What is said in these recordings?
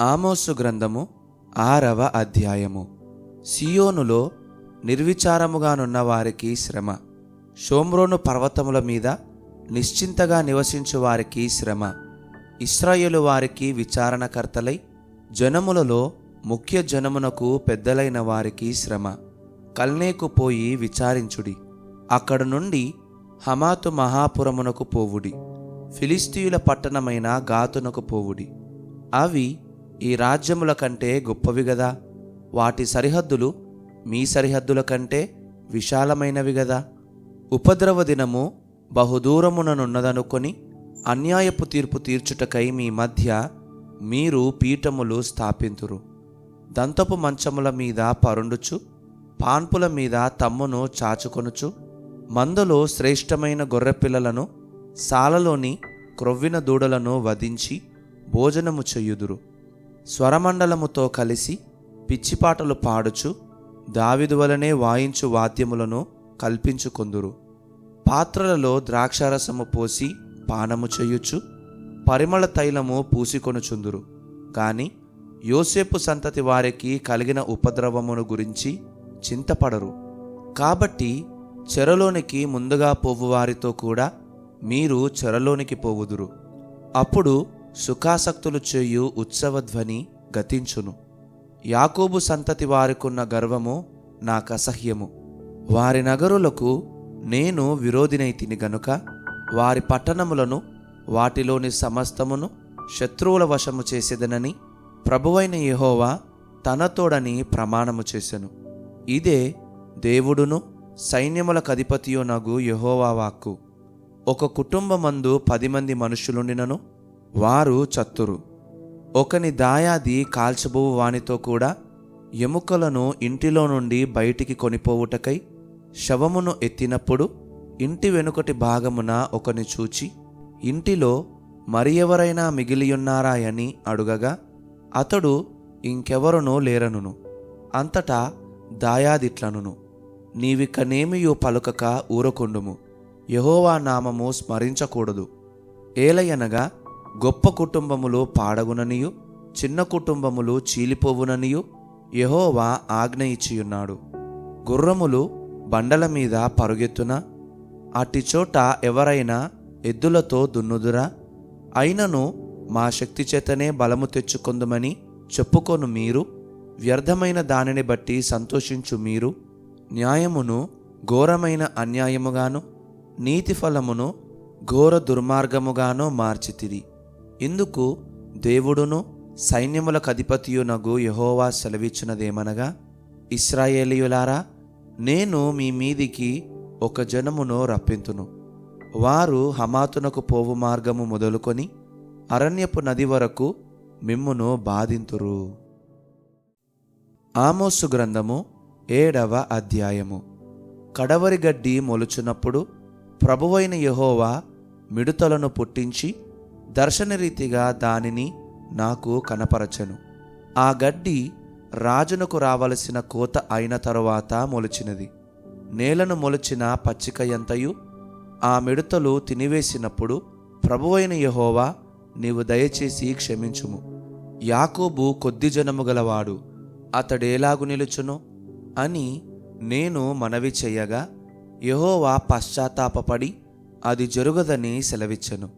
ఆమోసు గ్రంథము ఆరవ అధ్యాయము. సియోనులో నిర్విచారముగానున్న వారికి శ్రమ. షోమ్రోను పర్వతముల మీద నిశ్చింతగా నివసించు వారికి శ్రమ. ఇస్రాయేలు వారికి విచారణకర్తలై జనములలో ముఖ్య జనమునకు పెద్దలైన వారికి శ్రమ. కల్నేకు పోయి విచారించుడి. అక్కడ నుండి హమాతు మహాపురమునకు పోవుడి. ఫిలిస్తీయుల పట్టణమైన గాతునకు పోవుడి. అవి ఈ రాజ్యముల కంటే గొప్పవి గదా. వాటి సరిహద్దులు మీ సరిహద్దుల కంటే విశాలమైనవి గదా. ఉపద్రవ దినము బహుదూరముననున్నదనుకొని అన్యాయపు తీర్పు తీర్చుటకై మీ మధ్య మీరు పీఠములు స్థాపింతురు. దంతపు మంచముల మీద పరుండుచు పాన్పుల మీద తమ్మును చాచుకొనుచు మందలో శ్రేష్టమైన గొర్రెపిల్లలను సాలలోని క్రొవ్విన దూడలను వధించి భోజనము చెయ్యుదురు స్వరమండలముతో కలిసి పిచ్చిపాటలు పాడుచు దావిదు వలనే వాయించు వాద్యములను కల్పించుకొందురు. పాత్రలలో ద్రాక్షారసము పోసి పానము చేయుచు పరిమళ తైలము పూసికొనుచుందురు. కానీ యోసేపు సంతతి వారికి కలిగిన ఉపద్రవమును గురించి చింతపడరు. కాబట్టి చెరలోనికి ముందుగా పోవు వారితో కూడా మీరు చెరలోనికి పోవుదురు. అప్పుడు సుఖాసక్తులు చేయు ఉత్సవధ్వని గతించును. యాకోబు సంతతి వారికున్న గర్వము నాకు అసహ్యము వారి నగరులకు నేను విరోధినైతిని గనుక వారి పట్టణములను వాటిలోని సమస్తమును శత్రువుల వశము చేసేదనని ప్రభువైన యహోవా తనతోడని ప్రమాణము చేసెను. ఇదే దేవుడును సైన్యములకు అధిపతియు నగు యహోవా వాక్కు. ఒక కుటుంబమందు పది మంది మనుషులుండినను వారు చత్తురు. ఒకని దాయాది కాల్చబోవు వానితో కూడా ఎముకలను ఇంటిలో నుండి బయటికి కొనిపోవుటకై శవమును ఎత్తినప్పుడు ఇంటి వెనుకటి భాగమున ఒకని చూచి ఇంటిలో మరి ఎవరైనా మిగిలియున్నారా అని అడుగగా అతడు ఇంకెవరునో లేరనును. అంతటా దాయాదిట్లనును. నీవిక్కనేమియు పలుకక ఊరకొండుము. యహోవా నామము స్మరించకూడదు. ఏలయనగా గొప్ప కుటుంబములు పాడగుననియు చిన్న కుటుంబములు చీలిపోవుననియు యహోవా ఆజ్ఞ ఇచ్చియున్నాడు. గుర్రములు బండల మీద పరుగెత్తున అట్టి చోట ఎవరైనా ఎద్దులతో దున్నుదురా? అయినను మా శక్తి చేతనే బలము తెచ్చుకొందుమని చెప్పుకొను మీరు వ్యర్థమైన దానిని బట్టి సంతోషించు మీరు. న్యాయమును ఘోరమైన అన్యాయముగాను నీతి ఫలమును ఘోర దుర్మార్గముగాను మార్చితిరి. ఇందుకు దేవుడును సైన్యములకు అధిపతియునగు యహోవా సెలవిచ్చినదేమనగా ఇస్రాయేలీయులారా నేను మీ మీదికి ఒక జనమును రప్పింతును. వారు హమాతునకు పోవు మార్గము మొదలుకొని అరణ్యపు నది వరకు మిమ్మును బాధింతురు. ఆమోసు గ్రంథము ఏడవ అధ్యాయము. కడవరి గడ్డి మొలుచున్నప్పుడు ప్రభువైన యహోవా మిడుతలను పుట్టించి దర్శనరీతిగా దానిని నాకు కనపరచెను. ఆ గడ్డి రాజునకు రావలసిన కోత అయిన తరువాత మొలిచినది. నేలను మొలిచిన పచ్చిక ఎంతయు? ఆ మిడతలు తినివేసినప్పుడు ప్రభువైన యహోవా నీవు దయచేసి క్షమించుము. యాకోబు కొద్ది జనము గలవాడు అతడేలాగు నిలుచును అని నేను మనవి చెయ్యగా యహోవా పశ్చాత్తాపడి అది జరుగదని సెలవిచ్చను.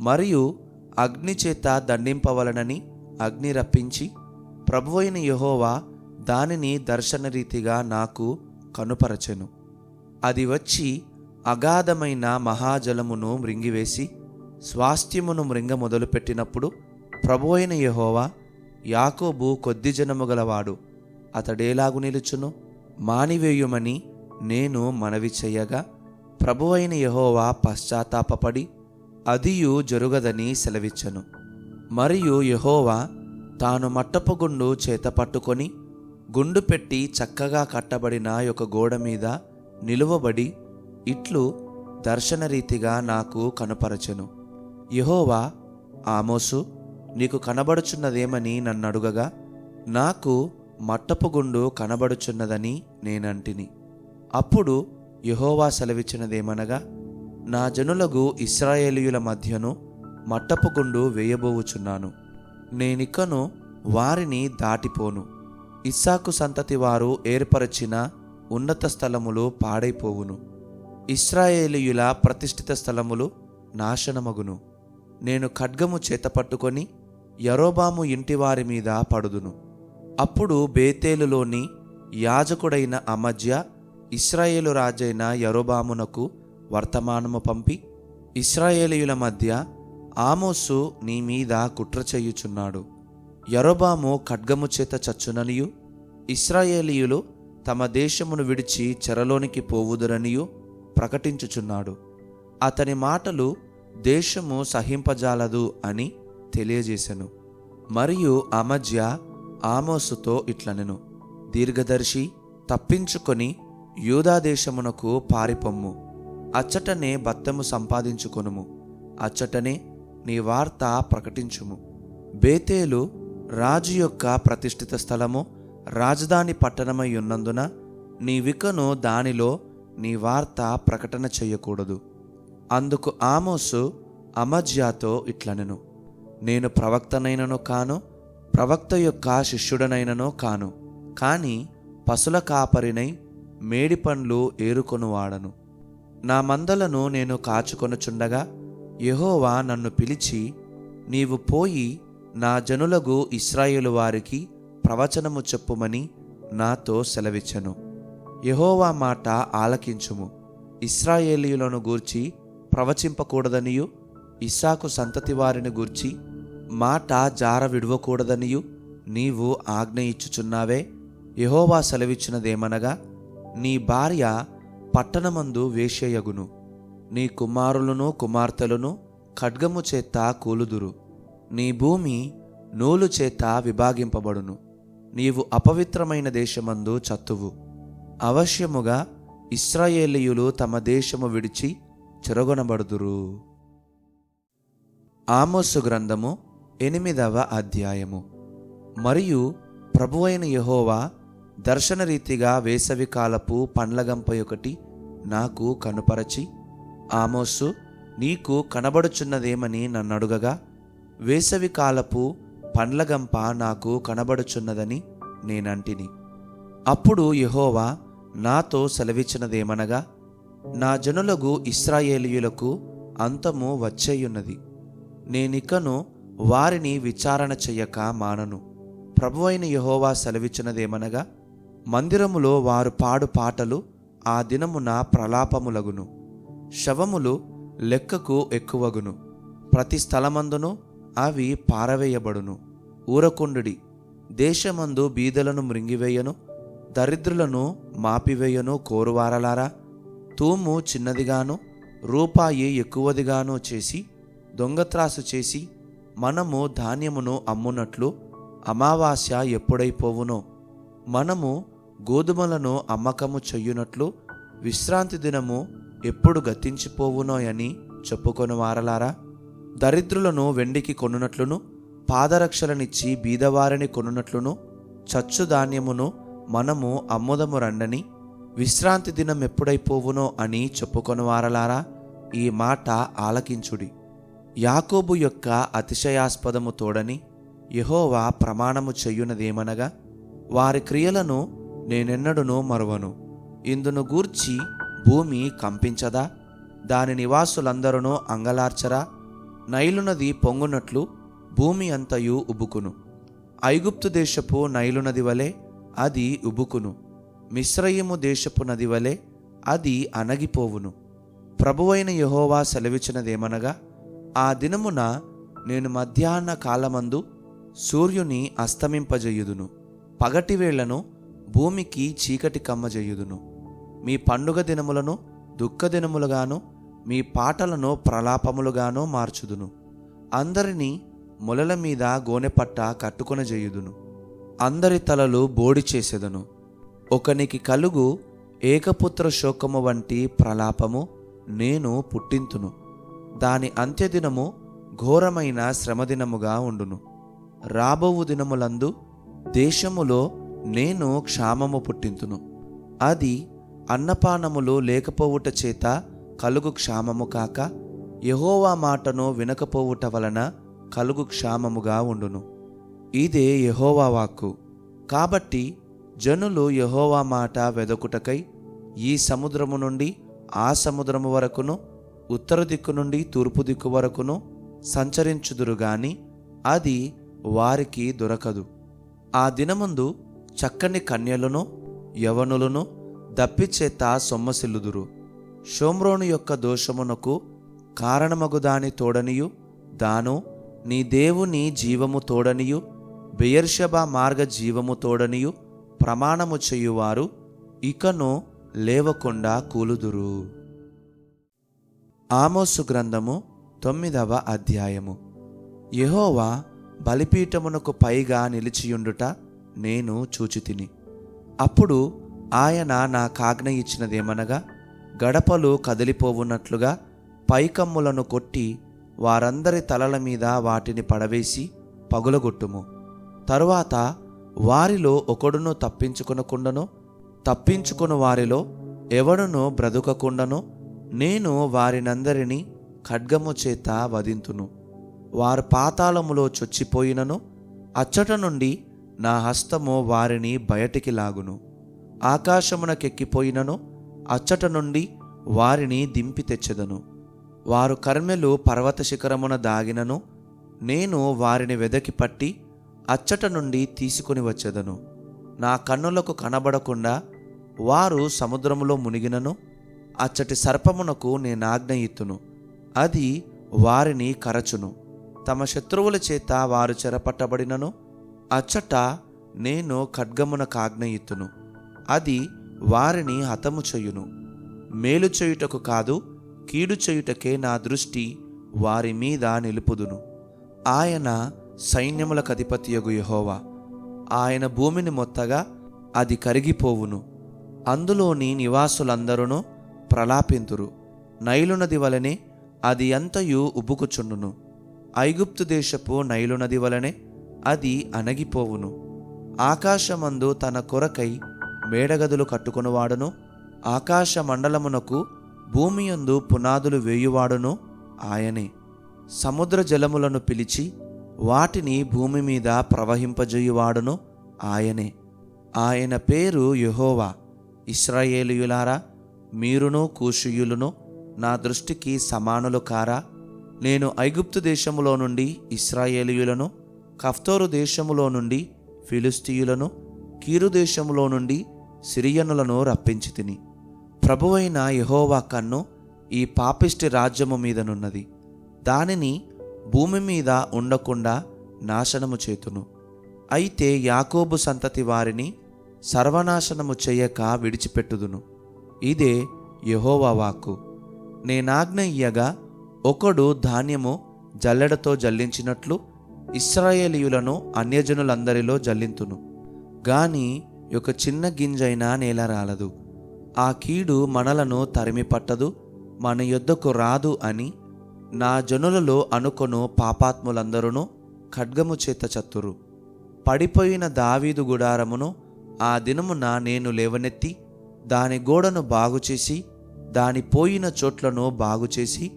మరియు అగ్ని చేత దండింపవలనని అగ్ని రప్పించి ప్రభువైన యహోవా దానిని దర్శనరీతిగా నాకు కనుపరచెను. అది వచ్చి అగాధమైన మహాజలమును మృంగివేసి స్వాస్థ్యమును మృంగ మొదలుపెట్టినప్పుడు ప్రభు అయిన యహోవా యాకోబు కొద్ది జనము గలవాడు అతడేలాగు నిలుచును మానివేయుమని నేను మనవి చెయ్యగా ప్రభు అయిన యహోవా పశ్చాత్తాపపడి అదియు జరుగదని సెలవిచ్చను. మరియు యహోవా తాను మట్టపు గుండు చేత పట్టుకొని గుండు పెట్టి చక్కగా కట్టబడిన ఒక గోడ మీద నిలువబడి ఇట్లు దర్శనరీతిగా నాకు కనపరచెను. యహోవా ఆమోసు నీకు కనబడుచున్నదేమని నన్నడుగగా నాకు మట్టపు గుండు కనబడుచున్నదని నేనంటిని. అప్పుడు యహోవా సెలవిచ్చినదేమనగా నా జనులగు ఇస్రాయేలీయుల మధ్యను మట్టపుకుండు వేయబోవుచున్నాను. నేనిక్కను వారిని దాటిపోను. ఇస్సాకు సంతతి వారు ఏర్పరచిన ఉన్నత స్థలములు పాడైపోవును. ఇస్రాయేలీయుల ప్రతిష్ఠిత స్థలములు నాశనమగును. నేను ఖడ్గము చేతపట్టుకొని యరోబాము ఇంటివారి మీద పడుదును. అప్పుడు బేతేలులోని యాజకుడైన అమజ్య ఇస్రాయేలు రాజైన యరోబామునకు వర్తమానము పంపి ఇస్రాయేలీయుల మధ్య ఆమోసు నీ మీద కుట్ర చేయుచున్నాడు. యరోబాము ఖడ్గము చేత చచ్చుననియు ఇస్రాయేలీయులు తమ దేశమును విడిచి చెరలోనికి పోవుదురనియు ప్రకటించుచున్నాడు. అతని మాటలు దేశము సహింపజాలదు అని తెలియజేశను మరియు అమజ్య ఆమోసుతో ఇట్లనెను. దీర్ఘదర్శి తప్పించుకొని యూదాదేశమునకు పారిపొమ్ము. అచ్చటనే బత్తము సంపాదించుకొనుము. అచ్చటనే నీ వార్త ప్రకటించుము. బేతేలు రాజు యొక్క ప్రతిష్ఠిత స్థలము రాజధాని పట్టణమై ఉన్నందున నీ వికను దానిలో నీ వార్త ప్రకటన చెయ్యకూడదు అందుకు ఆమోసు అమజ్యాతో ఇట్లనెను. నేను ప్రవక్తనైనను కాను ప్రవక్త యొక్క శిష్యుడనైనను కాను. కాని పశుల కాపరినై మేడి పండ్లు ఏరుకొనువాడను. నా మందలను నేను కాచుకొనుచుండగా యహోవా నన్ను పిలిచి నీవు పోయి నా జనులకు ఇస్రాయేలు వారికి ప్రవచనము చెప్పుమని నాతో సెలవిచ్చెను. యహోవా మాట ఆలకించుము. ఇస్రాయేలీయులను గూర్చి ప్రవచింపకూడదనియు ఇస్సాకు సంతతి వారిని గూర్చి మాట జార విడవకూడదనియు నీవు ఆజ్ఞ ఇచ్చుచున్నావే యెహోవా సెలవిచ్చినదేమనగా నీ భార్య పట్టణమందు వేషయగును నీ కుమారులను కుమార్తెలను ఖడ్గము చేత కూలుదురు. నీ భూమి నూలు చేత విభాగింపబడును. నీవు అపవిత్రమైన దేశమందు చత్తువు. అవశ్యముగా ఇస్రాయేలీయులు తమ దేశము విడిచి చెరగొనబడుదురు. ఆమోసు గ్రంథము ఎనిమిదవ అధ్యాయము. మరియు ప్రభువైన యహోవా దర్శనరీతిగా వేసవికాలపు పండ్లగంప ఒకటి నాకు కనుపరచి ఆమోసు నీకు కనబడుచున్నదేమని నన్నడుగగా వేసవికాలపు పండ్లగంప నాకు కనబడుచున్నదని నేనంటిని. అప్పుడు యహోవా నాతో సెలవిచ్చినదేమనగా నా జనులకు ఇస్రాయేలీయులకు అంతము వచ్చేయున్నది. నేనికను వారిని విచారణ చెయ్యక మానను. ప్రభువైన యహోవా సెలవిచ్చినదేమనగా మందిరములో వారు పాడు పాటలు ఆ దినమున ప్రలాపములగును. శవములు లెక్కకు ఎక్కువగును. ప్రతి స్థలమందును అవి పారవేయబడును. ఊరకుండుడి దేశమందు బీదలను మృంగివేయను దరిద్రులను మాపివేయను కోరువారలారా? తూము చిన్నదిగాను రూపాయి ఎక్కువదిగాను చేసి దొంగత్రాసు చేసి మనము ధాన్యమును అమ్మునట్లు అమావాస్య ఎప్పుడైపోవునో. మనము గోధుమలను అమ్మకము చెయ్యునట్లు విశ్రాంతి దినము ఎప్పుడు గతించిపోవునోయని చెప్పుకొని వారలారా దరిద్రులను వెండికి కొనునట్లును పాదరక్షలనిచ్చి బీదవారిని కొనునట్లును చచ్చు ధాన్యమును మనము అమ్ముదము రండని విశ్రాంతి దినం ఎప్పుడైపోవునో అని చెప్పుకొని వారలారా ఈ మాట ఆలకించుడి. యాకోబు యొక్క అతిశయాస్పదము తోడని యహోవా ప్రమాణము చెయ్యునదేమనగా వారి క్రియలను నేనెన్నడునూ మరువను. ఇందును గూర్చి భూమి కంపించదా? దాని నివాసులందరూ అంగలార్చరా? నైలునది పొంగునట్లు భూమి అంతయు ఉబుకును. ఐగుప్తు దేశపు నైలునది వలె అది ఉబుకును. మిశ్రయము దేశపు నది వలె అది అనగిపోవును ప్రభువైన యహోవా సెలవిచ్చినదేమనగా ఆ దినమున నేను మధ్యాహ్న కాలమందు సూర్యుని అస్తమింపజేయుదును. పగటివేళ్ళను భూమికి చీకటి కమ్మజేయుదును. మీ పండుగ దినములను దుఃఖ దినములుగాను మీ పాటలను ప్రలాపములుగాను మార్చుదును. అందరినీ మొలల మీద గోనెపట్ట కట్టుకొనజేయుదును. అందరి తలలు బోడి చేసేదను. ఒకనికి కలుగు ఏకపుత్ర శోకము వంటి ప్రలాపము నేను పుట్టింతును. దాని అంత్యదినము ఘోరమైన శ్రమదినముగా ఉండును. రాబోవు దినములందు దేశములో నేను క్షామము పుట్టింతును. అది అన్నపానములు లేకపోవుట చేత కలుగు క్షామము కాక యహోవా మాటను వినకపోవుట వలన కలుగు క్షామముగా ఉండును. ఇదే యహోవా వాక్కు. కాబట్టి జనులు యహోవా మాట వెదకుటకై ఈ సముద్రము నుండి ఆ సముద్రము వరకును ఉత్తర దిక్కు నుండి తూర్పు దిక్కు వరకును సంచరించుదురు గాని అది వారికి దొరకదు. ఆ దినముందు చక్కని కన్యలను యవనులను దప్పిచేత సొమ్మసిల్లుదురు. షోమ్రోను యొక్క దోషమునకు కారణమగు దాని తోడనియు దాను నీ దేవుని జీవము తోడనియు బెయర్షబా మార్గ జీవము తోడనియు ప్రమాణము చేయువారు ఇకను లేవకుండా కూలుదురు. ఆమోసు గ్రంథము తొమ్మిదవ అధ్యాయము. యహోవా బలిపీఠమునకు పైగా నిలిచియుండుట నేను చూచితిని. అప్పుడు ఆయన నా కాజ్ఞ ఇచ్చినదేమనగా గడపలు కదిలిపోవున్నట్లుగా పైకమ్ములను కొట్టి వారందరి తలల మీద వాటిని పడవేసి పగులగొట్టుము. తరువాత వారిలో ఒకడును తప్పించుకొనకుండను తప్పించుకుని వారిలో ఎవడును బ్రతుకకుండను నేను వారినందరినీ ఖడ్గము చేత వధింతును. వారు పాతాళములో చొచ్చిపోయినను అచ్చట నుండి నా హస్తము వారిని బయటికి లాగును. ఆకాశమునకెక్కిపోయినను అచ్చట నుండి వారిని దింపి తెచ్చెదను. వారు కర్మెలు పర్వత శిఖరమున దాగినను నేను వారిని వెదకి పట్టి అచ్చట నుండి తీసుకుని వచ్చేదను. నా కన్నులకు కనబడకుండా వారు సముద్రములో మునిగినను అచ్చటి సర్పమునకు నేనాజ్ఞయిత్తును అది వారిని కరచును. తమ శత్రువుల చేత వారు చెరపట్టబడినను అచ్చట నేను ఖడ్గమున కాజ్ఞయిత్తును అది వారిని హతము చేయును. మేలు చేయుటకు కాదు కీడు చేయుటకే నా దృష్టి వారి మీద నిలుపుదును. ఆయన సైన్యములకు అధిపతియగు యహోవా. ఆయన భూమిని మొత్తగా అది కరిగిపోవును. అందులోని నివాసులందరూ ప్రలాపింతురు. నైలునది వలనే అది అంతయు ఉబ్బుకుచుండును ఐగుప్తు దేశపు నైలునది వలనే అది అణగిపోవును. ఆకాశమందు తన కొరకై మేడగదులు కట్టుకొనువాడును. ఆకాశ మండలమునకు భూమియందు పునాదులు వేయువాడును ఆయనే. సముద్ర జలములను పిలిచి వాటిని భూమి మీద ప్రవహింపజేయువాడును ఆయనే. ఆయన పేరు యహోవా. ఇస్రాయేలియులారా మీరును కూషియులును నా దృష్టికి సమానులు కారా. నేను ఐగుప్తు దేశములో నుండి ఇస్రాయేలియులను కఫ్తోరు దేశములో నుండి ఫిలిస్తీయులను కీరు దేశములో నుండి సిరియనులను రప్పించి తిని. ప్రభువైన యహోవా కన్ను ఈ పాపిష్టి రాజ్యము మీదనున్నది దానిని భూమి మీద ఉండకుండా నాశనము చేతును. అయితే యాకోబు సంతతి వారిని సర్వనాశనము చేయక విడిచిపెట్టుదును. ఇదే యహోవా వాక్కు. నేనాజ్ఞ ఇయ్యగా ఒకడు ధాన్యము జల్లెడతో జల్లించినట్లు ఇస్రాయేలీయులను అన్యజనులందరిలో జల్లింతును. గాని ఒక చిన్న గింజైనా నేల రాలదు. ఆ కీడు మనలను తరిమి పట్టదు మన యొద్దకు రాదు అని నా జనులలో అనుకొను పాపాత్ములందరూ ఖడ్గము చేత చత్తురు. పడిపోయిన దావీదు గుడారమును ఆ దినమున నేను లేవనెత్తి దాని గోడను బాగుచేసి దాని పోయిన చోట్లను బాగుచేసి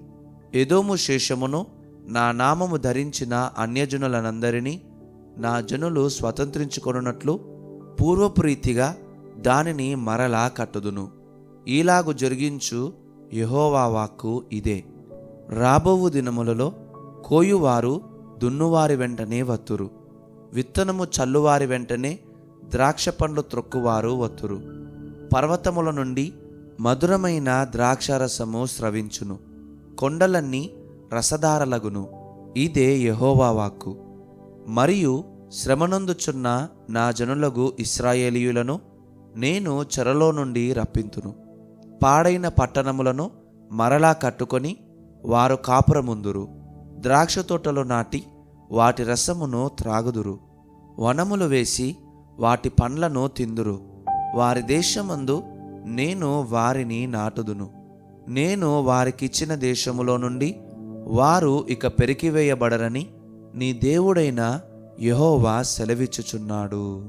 ఎదోము శేషమును నా నామము ధరించిన అన్యజనులనందరినీ నా జనులు స్వతంత్రించుకొనున్నట్లు పూర్వప్రీతిగా దానిని మరలా కట్టుదును. ఈలాగు జరిగించు యహోవా వాక్కు ఇదే. రాబోవు దినములలో కోయువారు దున్నువారి వెంటనే వత్తురు. విత్తనము చల్లువారి వెంటనే ద్రాక్ష పండ్లు త్రొక్కువారు వత్తురు. పర్వతముల నుండి మధురమైన ద్రాక్షారసము స్రవించును. కొండలన్నీ రసధారలగును ఇదే యెహోవా వాక్కు. మరియు శ్రమనందుచున్న నా జనులగు ఇస్రాయేలీయులను నేను చెరలో నుండి రప్పింతును. పాడైన పట్టణములను మరలా కట్టుకొని వారు కాపురముందురు. ద్రాక్ష తోటలు నాటి వాటి రసమును త్రాగుదురు. వనములు వేసి వాటి పండ్లను తిందురు. వారి దేశమందు నేను వారిని నాటుదును. నేను వారికిచ్చిన దేశములో నుండి వారు ఇక పెరికివేయబడరని నీ దేవుడైన యెహోవా సెలవిచ్చుచున్నాడు.